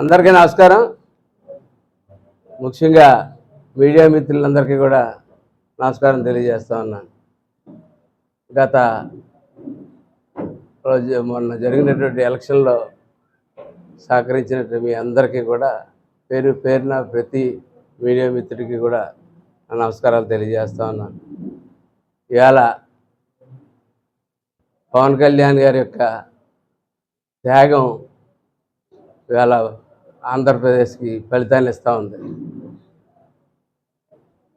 అందరికీ నమస్కారం. ముఖ్యంగా మీడియా మిత్రులందరికీ కూడా నమస్కారం తెలియజేస్తా ఉన్నాను. గత రోజు మొన్న జరిగినటువంటి ఎలక్షన్లో సహకరించినటువంటి మీ అందరికీ కూడా పేరు పేరున ప్రతి మీడియా మిత్రుడికి కూడా నమస్కారాలు తెలియజేస్తా ఉన్నాను. ఇవాళ పవన్ కళ్యాణ్ గారి యొక్క త్యాగం ఇవాళ ఆంధ్రప్రదేశ్కి ఫలితాన్ని ఇస్తూ ఉంది.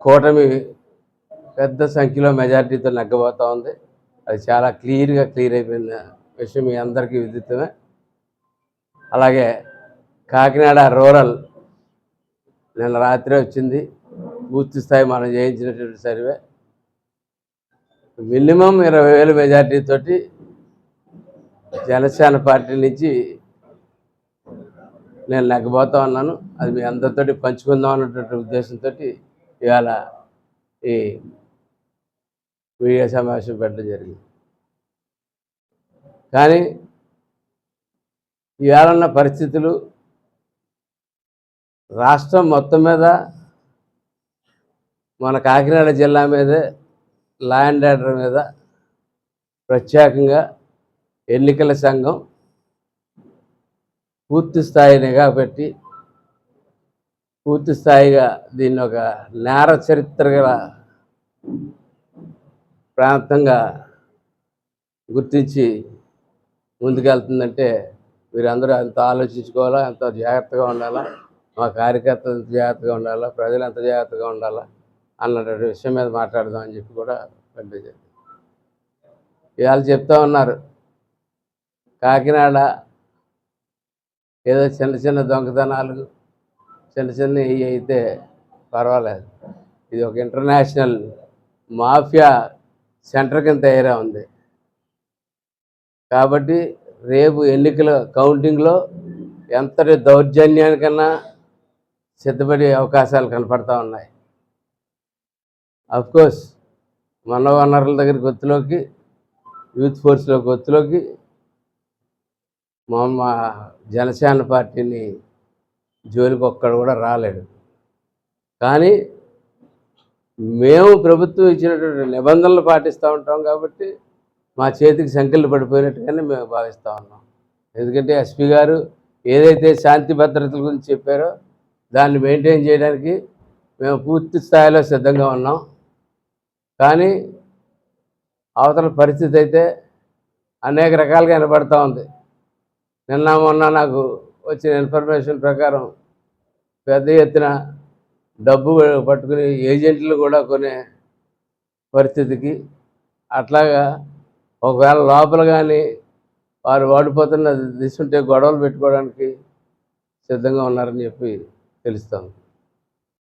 కూటమి పెద్ద సంఖ్యలో మెజారిటీతో నగ్గబోతూ ఉంది. అది చాలా క్లియర్గా క్లియర్ అయిపోయిన విషయం మీ అందరికీ విదితమే. అలాగే కాకినాడ రూరల్ నిన్న రాత్రి వచ్చింది. పూర్తి స్థాయి మనం చేయించినటువంటి సర్వే. మినిమం ఇరవై వేల మెజారిటీతో జనసేన పార్టీ నుంచి నేను నెగ్గబోతా ఉన్నాను. అది మీ అందరితోటి పంచుకుందాం అన్నటువంటి ఉద్దేశంతో ఇవాళ ఈ మీడియా సమావేశం పెట్టడం జరిగింది. కానీ ఇవాళన్న పరిస్థితులు రాష్ట్రం మొత్తం మీద మన కాకినాడ జిల్లా మీదే ల్యాండ్ ఆర్డర్ మీద ప్రత్యేకంగా ఎన్నికల సంఘం పూర్తి స్థాయి నిఘా పెట్టి పూర్తి స్థాయిగా దీన్ని ఒక నేర చరిత్ర గల ప్రాంతంగా గుర్తించి ముందుకెళ్తుందంటే మీరందరూ ఎంత ఆలోచించుకోవాలా ఎంత జాగ్రత్తగా ఉండాలా మా కార్యకర్తలు ఎంత జాగ్రత్తగా ఉండాలా ప్రజలు ఎంత జాగ్రత్తగా ఉండాలా అన్నటువంటి విషయం మీద మాట్లాడదాం అని చెప్పి కూడా పంపించారు. ఇవాళ చెప్తా ఉన్నారు. కాకినాడ ఏదో చిన్న చిన్న దొంగతనాలు చిన్న చిన్న ఇవి అయితే పర్వాలేదు. ఇది ఒక ఇంటర్నేషనల్ మాఫియా సెంటర్ కింద తయారా ఉంది. కాబట్టి రేపు ఎన్నికల కౌంటింగ్లో ఎంతటి దౌర్జన్యానికన్నా సిద్ధపడే అవకాశాలు కనపడతా ఉన్నాయి. కోర్స్ మన వనరుల దగ్గర గొత్తులోకి యూత్ ఫోర్స్లో గొత్తులోకి మా మా జనసేన పార్టీని జోలికి ఒక్కడు కూడా రాలేడు కానీ మేము ప్రభుత్వం ఇచ్చినటువంటి నిబంధనలు పాటిస్తూ ఉంటాం కాబట్టి మా చేతికి సంఖ్యలు పడిపోయినట్టుగానే మేము భావిస్తూ ఉన్నాం. ఎందుకంటే ఎస్పీ గారు ఏదైతే శాంతి భద్రతల గురించి చెప్పారో దాన్ని మెయింటైన్ చేయడానికి మేము పూర్తి స్థాయిలో సిద్ధంగా ఉన్నాం. కానీ అవతల పరిస్థితి అయితే అనేక రకాలుగా వినపడతా ఉంది. నిన్న మొన్న నాకు వచ్చిన ఇన్ఫర్మేషన్ ప్రకారం పెద్ద ఎత్తున డబ్బు పట్టుకుని ఏజెంట్లు కూడా కొనే పరిస్థితికి అట్లాగా ఒకవేళ లోపల కానీ వారు వాడిపోతున్న దిశ ఉంటే గొడవలు పెట్టుకోవడానికి సిద్ధంగా ఉన్నారని చెప్పి తెలుస్తాం